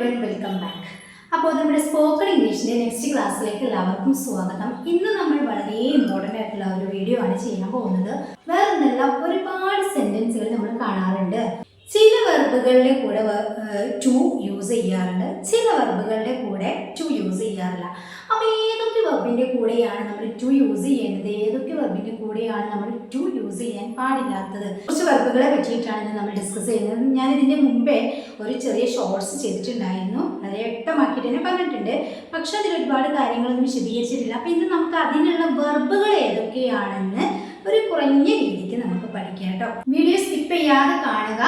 Everyone welcome back അപ്പോൾ നമ്മുടെ spoken ഇംഗ്ലീഷിന്റെ next ക്ലാസ്സിലേക്ക് എല്ലാവർക്കും സ്വാഗതം. ഇന്ന് നമ്മൾ വളരെ ഇമ്പോർട്ടന്റ് ആയിട്ടുള്ള ഒരു വീഡിയോ ആണ് ചെയ്യാൻ പോകുന്നത്. വേറെ നല്ല ഒരുപാട് സെന്റൻസുകൾ നമ്മൾ കാണാറുണ്ട്. ചില വെർബുകളുടെ കൂടെ ടു യൂസ് ചെയ്യാറുണ്ട്. ചില വെർബുകളുടെ കൂടെ ടു യൂസ് ചെയ്യാറില്ല. അപ്പോൾ ഏതൊക്കെ വെർബിന്റെ കൂടെയാണ് നമ്മൾ ടു യൂസ് ചെയ്യേണ്ടത്? ഏതൊക്കെ വെർബിന്റെ കൂടെയാണ് നമ്മൾ ടു യൂസ് ചെയ്യാൻ പാടില്ലാത്തത്? കുറച്ച് വെർബുകളെ പറ്റിയിട്ടാണ് ഇന്ന് നമ്മൾ ഡിസ്കസ് ചെയ്യുന്നത്. ഞാൻ ഇതിന്റെ മുമ്പേ ഒരു ചെറിയ ഷോർട്സ് ചെയ്തിട്ടുണ്ടായിരുന്നു. വളരെ വ്യക്തമാക്കിയിട്ട് തന്നെ പറഞ്ഞിട്ടുണ്ട്. പക്ഷെ അതിൽ ഒരുപാട് കാര്യങ്ങളൊന്നും വിശദീകരിച്ചിട്ടില്ല. അപ്പോൾ ഇന്ന് നമുക്ക് അതിനുള്ള വെർബുകൾ ഏതൊക്കെയാണെന്ന് ഒരു കുറഞ്ഞ രീതിക്ക് നമുക്ക് പഠിക്കാം കേട്ടോ. വീഡിയോ സ്കിപ്പ് ചെയ്യാതെ കാണുക.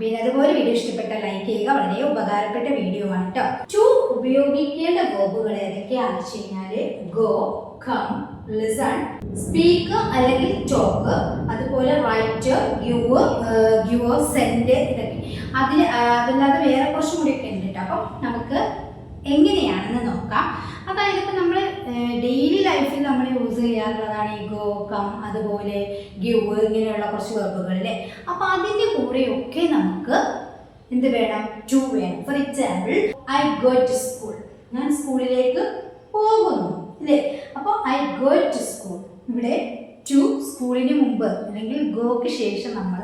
പിന്നെ അതുപോലെ വീഡിയോ ഇഷ്ടപ്പെട്ട ലൈക്ക് ചെയ്യുക. വളരെ ഉപകാരപ്പെട്ട വീഡിയോ ആണ് കേട്ടോ. ടു ഉപയോഗിക്കേണ്ട വേർബുകൾ ഏതൊക്കെയാണെന്ന് വെച്ച് കഴിഞ്ഞാൽ ഗോ കം ലിസൺ സ്പീക്ക് അല്ലെങ്കിൽ ടോക്ക് അതുപോലെ റൈറ്റ് ഗ്യൂവ് ഗ്യൂവ് സെൻഡ് ഇതൊക്കെ. അതിൽ അതല്ലാതെ വേറെ കുറച്ചും കൂടി ഒക്കെ ഉണ്ട് കേട്ടോ അപ്പം നമുക്ക് എങ്ങനെയാണെന്ന് നോക്കാം. അതായത് ഇപ്പം നമ്മൾ ഡെയിലി ലൈഫിൽ നമ്മൾ യൂസ് ചെയ്യാറുള്ളതാണ് ഈ ഗോ കം അതുപോലെ ഗ്യൂവ് ഇങ്ങനെയുള്ള കുറച്ച് വെർബുകൾ അല്ലേ? അപ്പോൾ അതിന്റെ കൂടെയൊക്കെ നമുക്ക് എന്ത് വേണം? ടു വേണം. For example I go to school ഞാൻ സ്കൂളിലേക്ക് പോകുന്നു അല്ലേ അപ്പോൾ ഐ ഗോ ടു സ്കൂൾ ഇവിടെ ടു സ്കൂളിന് മുമ്പ് അല്ലെങ്കിൽ ഗോക്ക് ശേഷം നമ്മൾ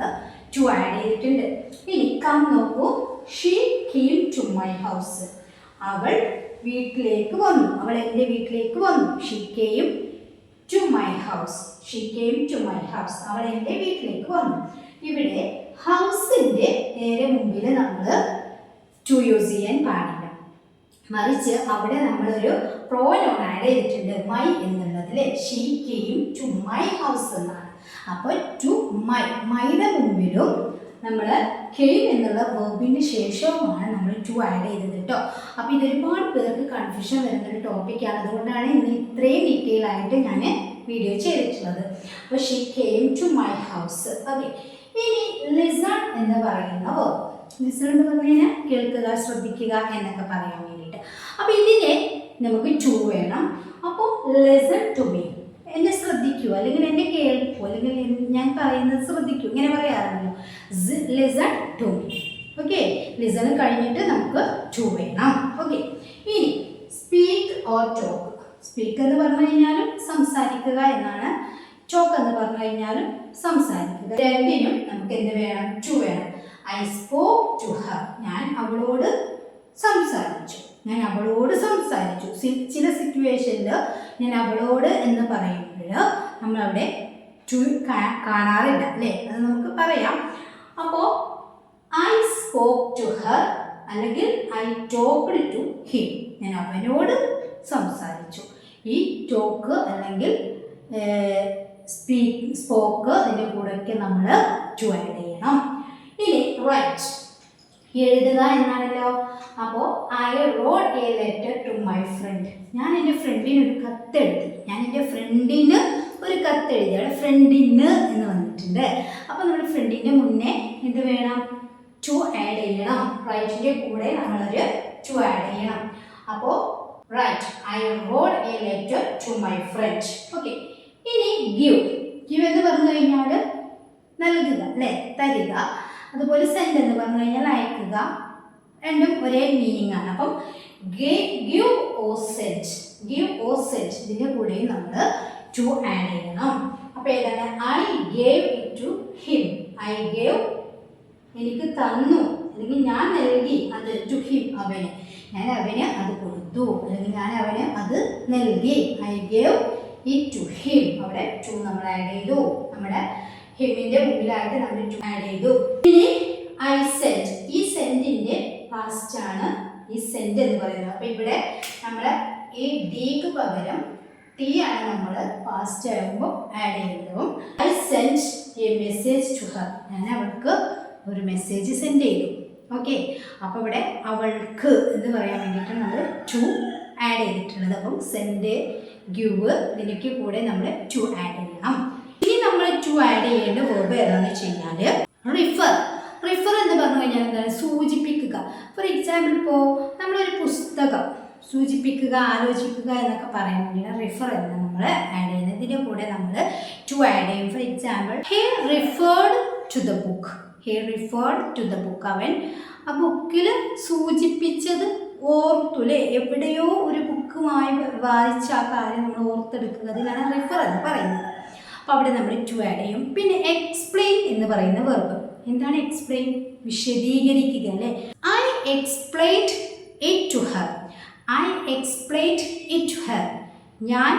ടു ആഡ് ചെയ്തിട്ടുണ്ട്. ഇനി കം നോക്കൂ. She came to my house അവൾ വീട്ടിലേക്ക് വന്നു. അവൾ എന്റെ വീട്ടിലേക്ക് വന്നു. She came to my house she came to my house അവൾ എന്റെ വീട്ടിലേക്ക് വന്നു. ഇവിടെ ഹൗസിന്റെ നേരെ മുമ്പിൽ നമ്മൾ ടു യൂസ് ചെയ്യാൻ പാടില്ല. മറിച്ച് അവിടെ നമ്മളൊരു പ്രോനോൺ ആഡ് ചെയ്തിട്ടുണ്ട്. മൈ എന്നുള്ളതിൽ she came to my house എന്നാണ്. അപ്പോൾ ടു മൈ മൈയുടെ മുമ്പിലും നമ്മൾ കെയിം എന്നുള്ള വേർബിന്റെ ശേഷവുമാണ് നമ്മൾ ടു ആഡ് ചെയ്തത് കേട്ടോ. അപ്പോൾ ഇത് ഒരുപാട് പേർക്ക് കൺഫ്യൂഷൻ വരുന്ന ഒരു ടോപ്പിക്കാണ് അതുകൊണ്ടാണ് ഇന്ന് ഇത്രയും ഡീറ്റെയിൽ ആയിട്ട് ഞാൻ വീഡിയോ ചെയ്തിട്ടുള്ളത്. അപ്പോൾ she came to my house. Okay ഇനി ലിസൺ എന്ന് പറയുന്ന വേർഡ് ലിസൺ എന്ന് പറഞ്ഞു കേൾക്കുക ശ്രദ്ധിക്കുക എന്നൊക്കെ പറയാൻ വേണ്ടിയിട്ട്. അപ്പോൾ ഇതിനെ നമുക്ക് ടു വേണം. അപ്പോൾ ലിസൺ ടു മീ എന്നെ ശ്രദ്ധിക്കൂ അല്ലെങ്കിൽ എന്നെ കേൾക്കൂ അല്ലെങ്കിൽ ഞാൻ പറയുന്നത് ശ്രദ്ധിക്കൂ. ഇങ്ങനെ പറയാറുണ്ടല്ലോ. Listen to me okay listen കഴിഞ്ഞിട്ട് നമുക്ക് ടു വേണം. ഓക്കെ ഇനി സ്പീക്ക് ഓർ ടോക്ക് സ്പീക്ക് എന്ന് പറഞ്ഞു കഴിഞ്ഞാലും സംസാരിക്കുക എന്നാണ് ടോക്ക് എന്ന് പറഞ്ഞു കഴിഞ്ഞാലും സംസാരിക്കുക. രണ്ടിനും നമുക്ക് എന്ത് വേണം? ടു വേണം. I spoke to her. ഞാൻ അവളോട് സംസാരിച്ചു. ഞാൻ അവളോട് സംസാരിച്ചു. ചില സിറ്റുവേഷനിൽ ഞാൻ അവളോട് എന്ന് പറയുമ്പോൾ നമ്മളവിടെ ടു കാണാറില്ല അല്ലേ? അത് നമുക്ക് പറയാം. അപ്പോൾ ഐ സ്പോക്ക് ടു ഹർ അല്ലെങ്കിൽ ഐ ടോക്ക്ഡ് ടു ഹിം. ഞാൻ അവനോട് സംസാരിച്ചു. ഈ ടോക്ക് അല്ലെങ്കിൽ സ്പീക്ക് സ്പോക്ക് അതിന്റെ കൂടെയൊക്കെ നമ്മൾ ടു ആഡ് ചെയ്യണം. ഇനി റൈറ്റ് എഴുതുക എന്നാണല്ലോ? അപ്പോൾ I wrote a letter to my friend ഞാൻ എന്റെ ഫ്രണ്ടിന് ഒരു കത്ത് എഴുതി ഞാൻ എന്റെ ഫ്രണ്ടിന് ഒരു കത്ത് എഴുതി അവിടെ ഫ്രണ്ടിന് എന്ന് വന്നിട്ടുണ്ട്. അപ്പോൾ നമ്മൾ ഫ്രണ്ടിന്റെ മുന്നേ എന്ത് വേണം? ടു ആഡ് ചെയ്യണം. റൈറ്റിന്റെ കൂടെ നമ്മളൊരു ടു ആഡ് ചെയ്യണം. അപ്പോൾ write I wrote a letter to my friend okay give give എന്ന് പറഞ്ഞു കഴിഞ്ഞാൽ നൽകുക അല്ലേ? തരിക. അതുപോലെ സെൻഡ് എന്ന് പറഞ്ഞു കഴിഞ്ഞാൽ അയക്കുക. രണ്ടും ഒരേ മീനിങ് ആണ്. അപ്പം give or send give or send ഇതിന്റെ കൂടെ നമ്മൾ ടു ആഡ് ചെയ്യണം. അപ്പോൾ ഏതാണ്? I gave to him I gave എനിക്ക് തന്നു. അല്ലെങ്കിൽ ഞാൻ നൽകി അത് ടു ഹിം അവന്. ഞാൻ അവന് അത് കൊടുത്തു. അല്ലെങ്കിൽ ഞാൻ അവന് അത് നൽകി. I gave it to him അവിടെ ടു നമ്മൾ ആഡ് ചെയ്തു. നമ്മുടെ ഹിമിന്റെ മുമ്പിലായിട്ട് നമ്മൾ ടു ആഡ് ചെയ്തു. ഇനി ഐ സെന്റ് ഈ സെൻഡിന്റെ പാസ്റ്റ് ആണ് ഈ സെൻഡ് എന്ന് പറയുന്നത്. അപ്പൊ ഇവിടെ നമ്മൾ ഈ ഡിക്ക് പകരം ടി ആണ് നമ്മൾ പാസ്റ്റ് ആകുമ്പോൾ ആഡ് ചെയ്യുന്നതും. I sent a message to her ഞാൻ അവൾക്ക് ഒരു മെസ്സേജ് സെൻഡ് ചെയ്തു. ഓക്കെ അപ്പോൾ ഇവിടെ അവൾക്ക് എന്ന് പറയാൻ വേണ്ടിയിട്ട് നമ്മൾ ടു ആഡ് ചെയ്തിട്ടുള്ളത്. അപ്പം സെൻഡ് ഗ്യൂവ് ഇതിനൊക്കെ കൂടെ നമ്മൾ ടു ആഡ് ചെയ്യണം. ഇനി നമ്മൾ ടു ആഡ് ചെയ്യേണ്ട വേർബ് ഏതാണെന്ന് വെച്ച് കഴിഞ്ഞാൽ റിഫർ റിഫർ എന്ന് പറഞ്ഞു കഴിഞ്ഞാൽ എന്താണ്? സൂചിപ്പിക്കുക. ഫോർ എക്സാമ്പിൾ ഇപ്പോൾ നമ്മളൊരു പുസ്തകം സൂചിപ്പിക്കുക ആലോചിക്കുക എന്നൊക്കെ പറയാൻ വേണ്ടിയാണ് റിഫർ എന്ന് നമ്മൾ ആഡ് ചെയ്യുന്നത്. ഇതിന്റെ കൂടെ നമ്മൾ ടു ആഡ് ചെയ്യും. For example he referred to the book he referred to the book അവൻ ആ ബുക്കിൽ സൂചിപ്പിച്ചത് ഓർത്തു അല്ലേ എവിടെയോ ഒരു ബുക്കുമായി വായിച്ച ആ കാര്യം നമ്മൾ ഓർത്തെടുക്കുക അതിനാണ് റെഫർ എന്ന് പറയുന്നത്. അപ്പോൾ അവിടെ നമ്മൾ ടു ആഡ് ചെയ്യും. പിന്നെ എക്സ്പ്ലെയിൻ എന്ന് പറയുന്ന വെർബ് എന്താണ് എക്സ്പ്ലെയിൻ വിശദീകരിക്കുക അല്ലേ? I explained it to her I explained it to her ഞാൻ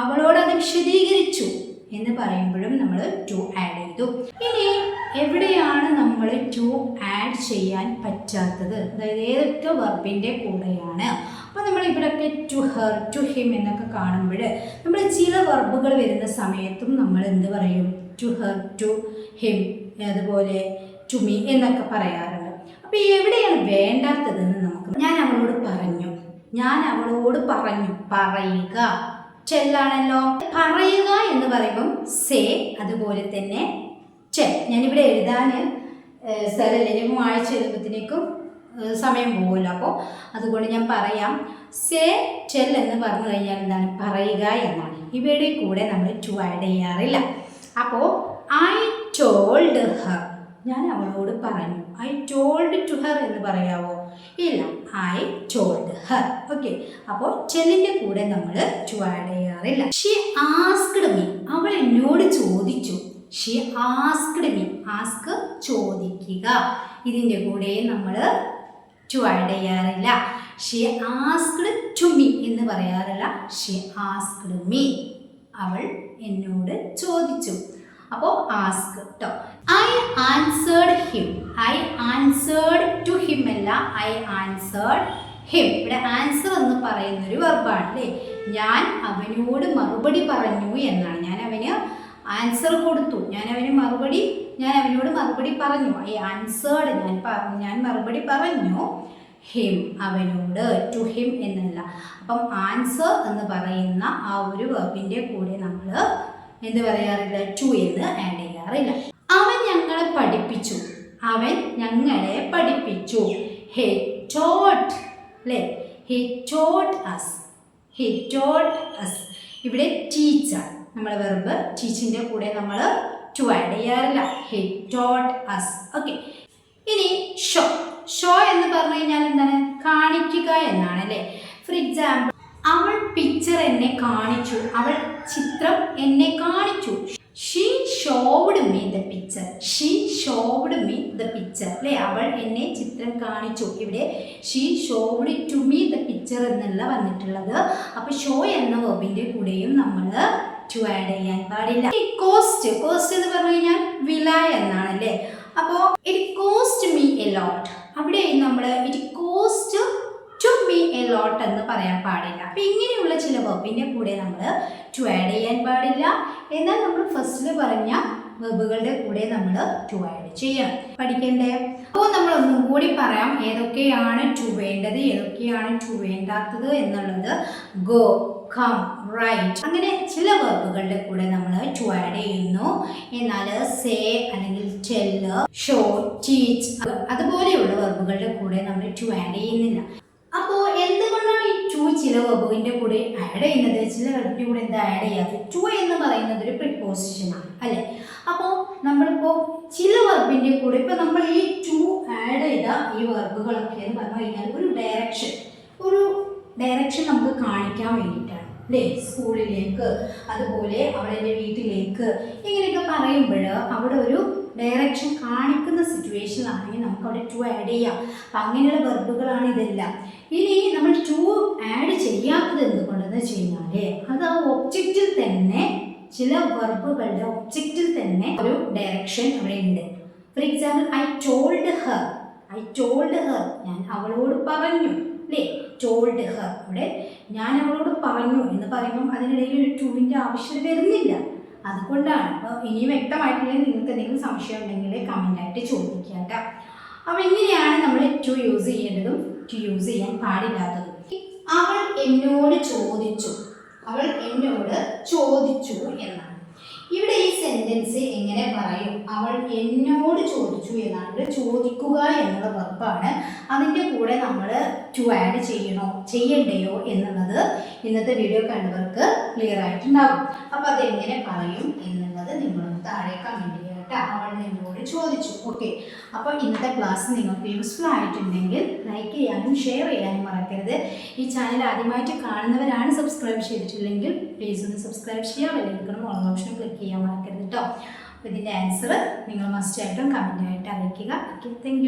അവളോട് അത് വിശദീകരിച്ചു. എന്ന് പറയുമ്പോഴും നമ്മൾ ടു ആഡ് ചെയ്തു. ഇനി എവിടെയാണ് നമ്മൾ ടു ആഡ് ചെയ്യാൻ പറ്റാത്തത്? അതായത് ഏതൊക്കെ വർബിന്റെ കൂടെയാണ്? അപ്പോൾ നമ്മൾ ഇവിടെയൊക്കെ ടു ഹെർ ടു ഹിം എന്നൊക്കെ കാണുമ്പോൾ നമ്മൾ ചില വർബുകൾ വരുന്ന സമയത്തും നമ്മൾ എന്ത് പറയും? ടു ഹെർ ടു ഹിം അതുപോലെ ടു മീ എന്നൊക്കെ പറയാറുണ്ട്. അപ്പോൾ എവിടെയാണ് വേണ്ടാത്തതെന്ന് നമുക്ക് ഞാൻ അവളോട് പറഞ്ഞു. ഞാൻ അവളോട് പറഞ്ഞു പറയുക. ചെല്ലാണല്ലോ. പറയുക എന്ന് പറയുമ്പം സേ അതുപോലെ തന്നെ ചെ ഞാനിവിടെ എഴുതാൻ സ്ഥലമില്ല. ഞാൻ വായിച്ച് എഴുതുമ്പോഴത്തേക്കും സമയം പോകുമല്ലോ അപ്പോൾ അതുകൊണ്ട് ഞാൻ പറയാം. സേ ചെൽ എന്ന് പറഞ്ഞു കഴിഞ്ഞാൽ എന്താണ്? പറയുക എന്നാണ്. ഇവയുടെ കൂടെ നമ്മൾ ടു ആഡ് ചെയ്യാറില്ല. അപ്പോൾ ഐ ടോൾഡ് ഹർ. ഞാൻ അവളോട് പറഞ്ഞു ഐ ടോൾഡ് ടു ഹർ എന്ന് പറയാവോ? ഇല്ല. I told her okay. അപ്പോൾ ചെല്ലിന്റെ കൂടെ നമ്മൾ ടു ആഡ് ചെയ്യാറില്ല. ഷി ആസ്ക്ഡ് മീ അവൾ എന്നോട് ചോദിച്ചു. ഷി ആസ്ക്ഡ് മീ ആസ്ക് ചോദിക്കുക. ഇതിന്റെ കൂടെ നമ്മൾ ടു ആഡ് ചെയ്യാറില്ല. ഷി ആസ്ക്ഡ് ടു മീ എന്ന് പറയാറില്ല. ഷി ആസ്ക്ഡ് മീ അവൾ എന്നോട് ചോദിച്ചു. അപ്പോൾ ആസ്ക് കേട്ടോ I answered him I answered to him അല്ല ഐ ആൻസേർഡ് ഹിം ഇവിടെ ആൻസർ എന്ന് പറയുന്ന ഒരു വെർബാണ് അല്ലേ ഞാൻ അവനോട് മറുപടി പറഞ്ഞു എന്നാണ്. ഞാൻ അവന് ആൻസർ കൊടുത്തു. ഞാൻ അവന് മറുപടി ഞാൻ അവനോട് മറുപടി പറഞ്ഞു. ഐ ആൻസേർഡ് ഞാൻ ഞാൻ മറുപടി പറഞ്ഞു ഹിം അവനോട് ടു ഹിം എന്നല്ല. അപ്പം ആൻസർ എന്ന് പറയുന്ന ആ ഒരു വെർബിന്റെ കൂടെ നമ്മൾ എന്ത് പറയാറില്ല? ടു എന്ന് ആഡ് ചെയ്യാറില്ല. ഞങ്ങളെ പഠിപ്പിച്ചു. അവൻ ഞങ്ങളെ പഠിപ്പിച്ചു. ഹെ ടോട്ട് അല്ലേ? He taught us he taught us ഇവിടെ ടീച്ചർ നമ്മളെ വെറുമ്പ് ടീച്ചിന്റെ കൂടെ നമ്മൾ ടു ആഡ് ചെയ്യാറില്ല. ഹെ ടോട്ട് അസ് ഓക്കെ ഇനി ഷോ ഷോ എന്ന് പറഞ്ഞു കഴിഞ്ഞാൽ എന്താണ്? കാണിക്കുക എന്നാണ് അല്ലേ? ഫോർ എക്സാമ്പിൾ അവൾ പിക്ചർ എന്നെ കാണിച്ചു. അവൾ ചിത്രം എന്നെ കാണിച്ചു. She showed me the picture. She showed me the picture. അല്ലേ? അവൾ എന്നെ ചിത്രം കാണിച്ചു. ഇവിടെ she showed to me the picture എന്നല്ല വന്നിട്ടുള്ളത്. അപ്പോൾ ഷോ എന്ന വെബിന്റെ കൂടെയും നമ്മൾ ടു ആഡ് ചെയ്യാൻ പാടില്ല. കോസ്റ്റ് കോസ്റ്റ് എന്ന് പറഞ്ഞു കഴിഞ്ഞാൽ വില എന്നാണ് അല്ലേ? അപ്പോൾ it cost me a lot അവിടെ നമ്മൾ ഇറ്റ് മീ എ ലോട്ട് എന്ന് പറയാൻ പാടില്ല. അപ്പം ഇങ്ങനെയുള്ള ചില വെബിന്റെ കൂടെ നമ്മൾ ടു ആഡ് ചെയ്യാൻ പാടില്ല. എന്നാൽ നമ്മൾ ഫസ്റ്റിൽ പറഞ്ഞ വെബുകളുടെ കൂടെ നമ്മൾ ടു ആഡ് ചെയ്യണം. പഠിക്കണ്ടേ? അപ്പോൾ നമ്മൾ ഒന്നും കൂടി പറയാം. ഏതൊക്കെയാണ് ടു വേണ്ടത്? ഏതൊക്കെയാണ് ടു വേണ്ടാത്തത് എന്നുള്ളത്. ഗോ കം റൈറ്റ് അങ്ങനെ ചില വേർബുകളുടെ കൂടെ നമ്മൾ ടു ആഡ് ചെയ്യുന്നു. എന്നാൽ സേ അല്ലെങ്കിൽ ടെൽ ഷോ ടീച്ച് അതുപോലെയുള്ള വേർബുകളുടെ കൂടെ നമ്മൾ ടു ആഡ് ചെയ്യുന്നില്ല അപ്പോൾ എന്തുകൊണ്ടാണ് ഈ ടു ചില വെർബുവിന്റെ കൂടെ ആഡ് ചെയ്യുന്നത് ചില വെബിന്റെ കൂടെ എന്താ ആഡ് ചെയ്യാത്തത് ടു എന്ന് പറയുന്നത് ഒരു പ്രിപ്പോസിഷനാണ് അല്ലേ? അപ്പോൾ നമ്മളിപ്പോൾ ചില വെബിന്റെ കൂടെ ഇപ്പോൾ നമ്മൾ ഈ ടു ആഡ് ചെയ്ത ഈ വെർബുകളൊക്കെ എന്ന് പറഞ്ഞു കഴിഞ്ഞാൽ ഒരു ഡയറക്ഷൻ ഒരു ഡയറക്ഷൻ നമുക്ക് കാണിക്കാൻ വേണ്ടിയിട്ടാണ് അല്ലേ? സ്കൂളിലേക്ക് അതുപോലെ അവളെന്റെ വീട്ടിലേക്ക് ഇങ്ങനെയൊക്കെ പറയുമ്പോൾ അവിടെ ഒരു ഡയറക്ഷൻ കാണിക്കുന്ന സിറ്റുവേഷൻ ആണെങ്കിൽ നമുക്ക് അവിടെ ടു ആഡ് ചെയ്യാം. അപ്പം അങ്ങനെയുള്ള വെർബുകളാണ് ഇതെല്ലാം. ഇനി നമ്മൾ ടു ആഡ് ചെയ്യാത്തത് എന്തുകൊണ്ടെന്ന് വെച്ച് കഴിഞ്ഞാൽ അത് ആ ഒബ്ജക്റ്റിൽ തന്നെ ചില വെർബുകളുടെ ഒബ്ജക്റ്റിൽ തന്നെ ഒരു ഡയറക്ഷൻ അവിടെ ഉണ്ട്. For example I told her I told her ഞാൻ അവളോട് പറഞ്ഞു. അല്ലേ? ടോൾഡ് ഹർ അവിടെ ഞാൻ അവളോട് പറഞ്ഞു എന്ന് പറയുമ്പം അതിനിടയിൽ ഒരു ടൂവിന്റെ ആവശ്യം വരുന്നില്ല. അതുകൊണ്ടാണ്. അപ്പോൾ ഇനി വ്യക്തമായിട്ടില്ലെങ്കിൽ നിങ്ങൾക്ക് എന്തെങ്കിലും സംശയം ഉണ്ടെങ്കിൽ കമന്റായിട്ട് ചോദിക്കുക കേട്ടോ. അപ്പോൾ ഇങ്ങനെയാണ് നമ്മൾ ടു യൂസ് ചെയ്യേണ്ടതും ടു യൂസ് ചെയ്യാൻ പാടില്ലാത്തതും. അവൾ എന്നോട് ചോദിച്ചു. അവൾ എന്നോട് ചോദിച്ചു എന്നാണ് സെന്റൻസ് എങ്ങനെ പറയും? അവൾ എന്നോട് ചോദിച്ചു എന്നാണ്. ചോദിക്കുക എന്നുള്ള വെർബാണ് അതിന്റെ കൂടെ നമ്മൾ ടു ആഡ് ചെയ്യണോ ചെയ്യണ്ടയോ എന്നുള്ളത് ഇന്നത്തെ വീഡിയോ കണ്ടവർക്ക് ക്ലിയർ ആയിട്ടുണ്ടാകും അപ്പോൾ അതെങ്ങനെ പറയും എന്നുള്ളത് നിങ്ങളൊന്ന് താഴെ കമന്റ് ചെയ്യാം. അവൾ എന്നോട് ചോദിച്ചു. ഓക്കെ അപ്പോൾ ഇന്നത്തെ ക്ലാസ് നിങ്ങൾക്ക് യൂസ്ഫുൾ ആയിട്ടുണ്ടെങ്കിൽ ലൈക്ക് ചെയ്യാനും ഷെയർ ചെയ്യാനും മറക്കരുത്. ഈ ചാനൽ ആദ്യമായിട്ട് കാണുന്നവരാണ് സബ്സ്ക്രൈബ് ചെയ്തിട്ടില്ലെങ്കിൽ പ്ലീസ് ഒന്ന് സബ്സ്ക്രൈബ് ചെയ്യാം വിലയിരിക്കണം ഓൺ ഓപ്ഷൻ ക്ലിക്ക് ചെയ്യാൻ മറക്കരുത് കേട്ടോ അപ്പോൾ ഇതിന്റെ ആൻസർ നിങ്ങൾ മസ്റ്റായിട്ടും കമന്റായിട്ട് അറിയിക്കുക. Okay thank